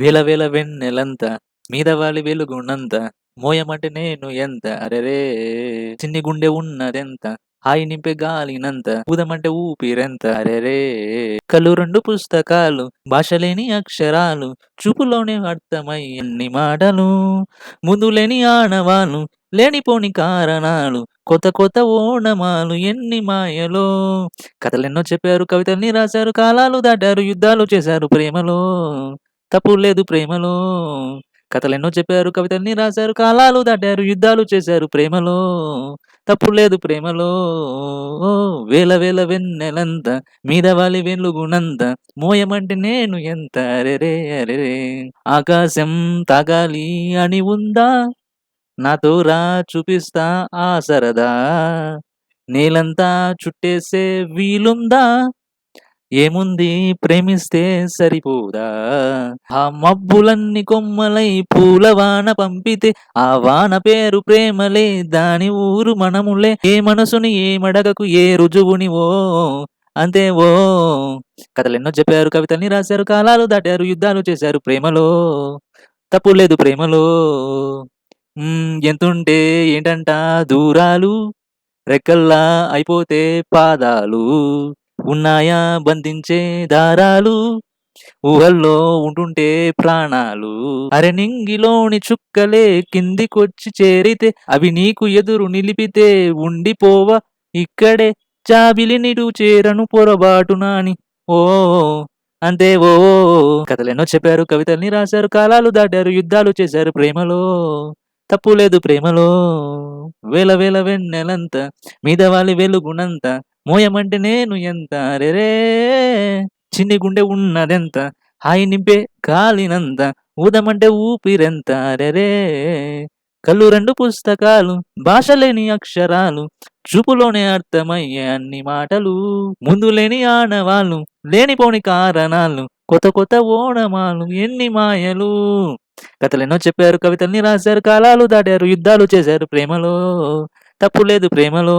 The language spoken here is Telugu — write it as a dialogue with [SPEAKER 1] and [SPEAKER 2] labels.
[SPEAKER 1] వేల వేల వెన్నెలంత మీద వాలి వెలుగునంత మోయమంటే నేను ఎంత? అరెరే! చిన్ని గుండె ఉన్నదెంత? హాయి నింపే గాలినంత ఊదమంటే ఊపిరెంత? అరెరే! కళ్ళు రెండు పుస్తకాలు భాష లేని అక్షరాలు చూపులోనే అర్థమై అన్ని మాటలు ముందు లేని ఆనవాలు లేనిపోని కారణాలు కొత్త కొత్త ఓణమాలు ఎన్ని మాయలో? కథలెన్నో చెప్పారు కవితల్ని రాశారు కాలాలు దాటారు యుద్ధాలు చేశారు ప్రేమలో. తప్పు లేదు ప్రేమలో. కథలెన్నో చెప్పారు కవితల్ని రాశారు కాలాలు దాటారు యుద్ధాలు చేశారు ప్రేమలో. తప్పు లేదు ప్రేమలో. వేల వేల వెన్నెలంత మీద వాలి గుణంత మోయమంటే నేను ఎంత అరెరే అరెరే ఆకాశం తాగాలి అని ఉందా? నాతో రా చూపిస్తా ఆ సరదా. నేలంతా చుట్టేసే వీలుందా? ఏముంది? ప్రేమిస్తే సరిపోదా? ఆ మబ్బులన్నీ కొమ్మలై పూల వాన పంపితే ఆ వాన పేరు ప్రేమలే దాని ఊరు మనములే. ఏ మనసుని ఏ మడగకు ఏ రుజువుని ఓ? అంతే ఓ. కథలెన్నో చెప్పారు కవితల్ని రాశారు కాలాలు దాటారు యుద్ధాలు చేశారు ప్రేమలో. తప్పు లేదు ప్రేమలో. ఎంతుంటే ఏంటంట దూరాలు? రెక్కల్లా అయిపోతే పాదాలు. ఉన్నాయా? బంధించే దారాలు ఊహల్లో ఉంటుంటే ప్రాణాలు. అరెనింగిలోని చుక్కలే కిందికొచ్చి చేరితే అవి నీకు ఎదురు నిలిపితే ఉండిపోవా? ఇక్కడే చాబిలి నిడు చేరను పొరబాటునాని ఓ అంతే ఓ. కథలెన్నో చెప్పారు కవితల్ని రాశారు కాలాలు దాటారు యుద్ధాలు చేశారు ప్రేమలో. తప్పు లేదు ప్రేమలో. వేల వేల వెన్నెలంత మీద వాలి వెలుగునంత మోయమంటే నేను ఎంత? రే చిన్ని గుండె ఉన్నదెంత? హాయి నింపే గాలినంత ఊదమంటే ఊపిరెంత? రే కళ్ళు రెండు పుస్తకాలు భాష లేని అక్షరాలు చూపులోనే అర్థమయ్యే అన్ని మాటలు ముందు లేని ఆనవాళ్ళు లేనిపోని కారణాలు కొత్త కొత్త ఓణమాలు ఎన్ని మాయలు? కథలెన్నో చెప్పారు కవితల్ని రాశారు కాలాలు దాటారు యుద్ధాలు చేశారు ప్రేమలో తప్పు లేదు ప్రేమలో.